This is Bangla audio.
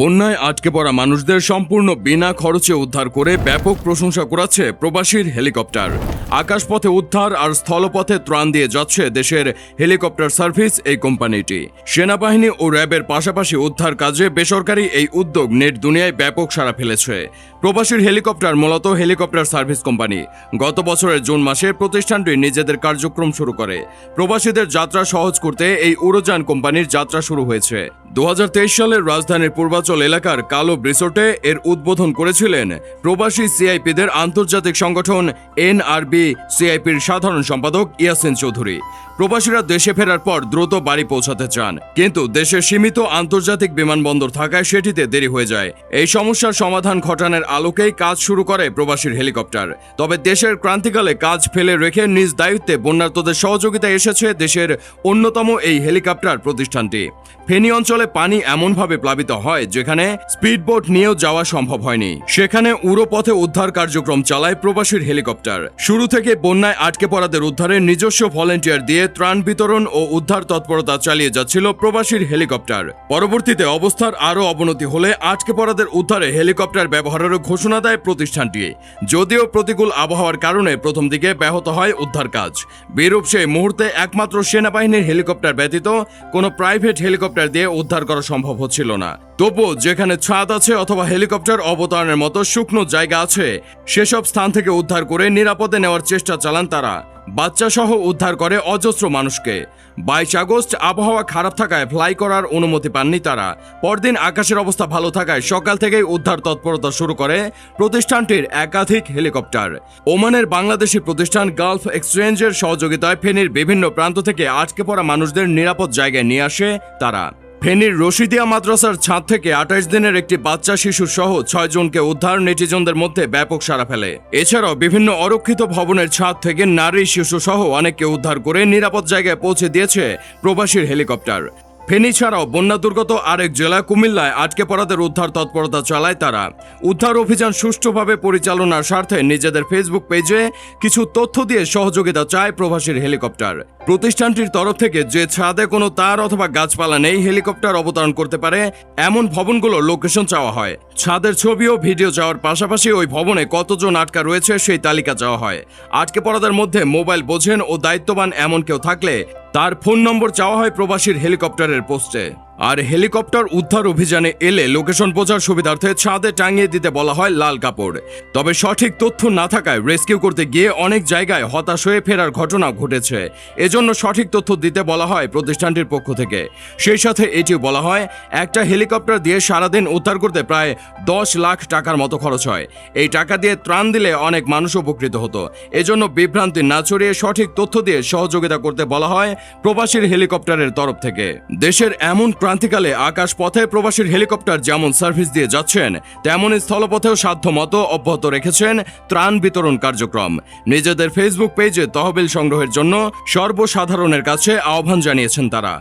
বন্যায় আটকে পড়া মানুষদের সম্পূর্ণ বিনা খরচে উদ্ধার করে ব্যাপক প্রশংসা করাচ্ছে প্রবাসীর হেলিকপ্টার। আকাশপথে উদ্ধার আর স্থলপথে ত্রাণ দিয়ে যাচ্ছে দেশের হেলিকপ্টার সার্ভিস এই কোম্পানিটি। সেনাবাহিনী ও র্যাবের পাশাপাশি উদ্ধার কাজে বেসরকারি এই উদ্যোগ নেট দুনিয়ায় ব্যাপক সাড়া ফেলেছে। প্রবাসীর হেলিকপ্টার মূলত হেলিকপ্টার সার্ভিস কোম্পানি। গত বছরের জুন মাসে প্রতিষ্ঠানটি নিজেদের কার্যক্রম শুরু করে। প্রবাসীদের যাত্রা সহজ করতে এই উড়োযান কোম্পানির যাত্রা শুরু হয়েছে। দু সালের রাজধানীর পূর্বাচল এলাকার কালো রিসোর্টে এর উদ্বোধন করেছিলেন প্রবাসী সিআইপিদের আন্তর্জাতিক সংগঠন এনআরবি সিআইপির সাধারণ সম্পাদক ইয়াসিন চৌধুরী। প্রবাসীরা দেশে ফেরার পর দ্রুত বাড়ি পৌঁছাতে চান, কিন্তু দেশের সীমিত আন্তর্জাতিক বিমানবন্দর থাকায় সেটিতে দেরি হয়ে যায়। এই সমস্যার সমাধান ঘটানোর আলোকেই কাজ শুরু করে প্রবাসীর হেলিকপ্টার। তবে দেশের ক্রান্তিকালে কাজ ফেলে রেখে নিজ দায়িত্বে বন্যার্তদের সহযোগিতায় এসেছে দেশের অন্যতম এই হেলিকপ্টার প্রতিষ্ঠানটি। ফেনী অঞ্চলে পানি এমনভাবে প্লাবিত হয় যেখানে স্পিডবোট নিয়েও যাওয়া সম্ভব হয়নি। সেখানে উড়োপথে উদ্ধার কার্যক্রম চালায় প্রবাসীর হেলিকপ্টার। শুরু থেকে বন্যায় আটকে পড়াদের উদ্ধারে নিজস্ব ভলেন্টিয়ার দিয়ে ত্রাণ বিতরণ ও উদ্ধার তৎপরতা চালিয়ে যাচ্ছিল প্রবাসীর হেলিকপ্টার। পরবর্তীতে অবস্থার আরও অবনতি হলে আটকে পড়াদের উদ্ধারে হেলিকপ্টার ব্যবহারেরও ঘোষণা দেয় প্রতিষ্ঠানটি। যদিও প্রতিকূল আবহাওয়ার কারণে প্রথম দিকে ব্যাহত হয় উদ্ধার কাজ। বিরূপ সেই মুহূর্তে একমাত্র সেনাবাহিনীর হেলিকপ্টার ব্যতীত কোনো প্রাইভেট হেলিকপ্টার দিয়ে উদ্ধার করা সম্ভব হচ্ছিল না। তবুও যেখানে ছাদ আছে অথবা হেলিকপ্টার অবতরণের মতো শুকনো জায়গা আছে, সেসব স্থান থেকে উদ্ধার করে নিরাপদে নেওয়ার চেষ্টা চালান তারা। বাচ্চা সহ উদ্ধার করে অজস্র মানুষকে। বাইশ আগস্ট আবহাওয়া খারাপ থাকায় ফ্লাই করার অনুমতি পাননি তারা। পরদিন আকাশের অবস্থা ভালো থাকায় সকাল থেকেই উদ্ধার তৎপরতা শুরু করে প্রতিষ্ঠানটির একাধিক হেলিকপ্টার। ওমানের বাংলাদেশি প্রতিষ্ঠান গালফ এক্সচেঞ্জের সহযোগিতায় ফেনীর বিভিন্ন প্রান্ত থেকে আটকে পড়া মানুষদের নিরাপদ জায়গায় নিয়ে আসে তারা। ফেনীর রশিদিয়া মাদ্রাসার ছাদ থেকে আঠাশ দিনের একটি বাচ্চা শিশু সহ ছয় জনকে উদ্ধার নেটিজনদের মধ্যে ব্যাপক সাড়া ফেলে। এছাড়াও বিভিন্ন অরক্ষিত ভবনের ছাদ থেকে নারী শিশু সহ অনেককে উদ্ধার করে নিরাপদ জায়গায় পৌঁছে দিয়েছে প্রবাসীর হেলিকপ্টার। ফেনী ছাড়াও বন্যা দুর্গত আরেক জেলা কুমিল্লায় আটকে পড়াদের উদ্ধার তৎপরতা চালায় তারা। উদ্ধার অভিযান সুষ্ঠুভাবে পরিচালনার স্বার্থে নিজেদের ফেসবুক পেজে কিছু তথ্য দিয়ে সহযোগিতা চায় প্রবাসীর হেলিকপ্টার। প্রতিষ্ঠানটির তরফ থেকে যে ছাদে কোনো তার অথবা গাছপালা নেই হেলিকপ্টার অবতরণ করতে পারে, এমন ভবনগুলোর লোকেশন চাওয়া হয়। ছাদের ছবি ও ভিডিও চাওয়ার পাশাপাশি ওই ভবনে কতজন আটকা রয়েছে সেই তালিকা চাওয়া হয়। আটকে পড়াদের মধ্যে মোবাইল বোঝেন ও দায়িত্ববান এমন কেউ থাকলে তার ফোন নম্বর চাওয়া হয় প্রবাসীর হেলিকপ্টারের পোস্টে। আর হেলিকপ্টার উদ্ধার অভিযানে এলে লোকেশন বোঝার সুবিধার্থে ছাদে টাঙিয়ে দিতে বলা হয় লাল কাপড়। তবে সঠিক তথ্য না থাকায় রেস্কিউ করতে গিয়ে অনেক জায়গায় হতাশ হয়ে ফেরার ঘটনা ঘটেছে। এজন্য সঠিক তথ্য দিতে বলা হয় প্রতিষ্ঠানটির পক্ষ থেকে। সেই সাথে এটিও বলা হয়, একটা হেলিকপ্টার দিয়ে সারাদিন উদ্ধার করতে প্রায় দশ লাখ টাকার মতো খরচ হয়। এই টাকা দিয়ে ত্রাণ দিলে অনেক মানুষ উপকৃত হতো। এজন্য বিভ্রান্তি না ছড়িয়ে সঠিক তথ্য দিয়ে সহযোগিতা করতে বলা হয় প্রবাসীর হেলিকপ্টারের তরফ থেকে। দেশের এমন ক্রান্তিকালে আকাশ পথে প্রবাসীর হেলিকপ্টার যেমন সার্ভিস দিয়ে যাচ্ছেন, তেমন স্থলপথেও সাধ্য মতো অব্যাহত রেখেছেন ত্রাণ বিতরণ কার্যক্রম। নিজেদের ফেসবুক পেজে তহবিল সংগ্রহের জন্য সর্বসাধারণের কাছে আহ্বান জানিয়েছেন তারা।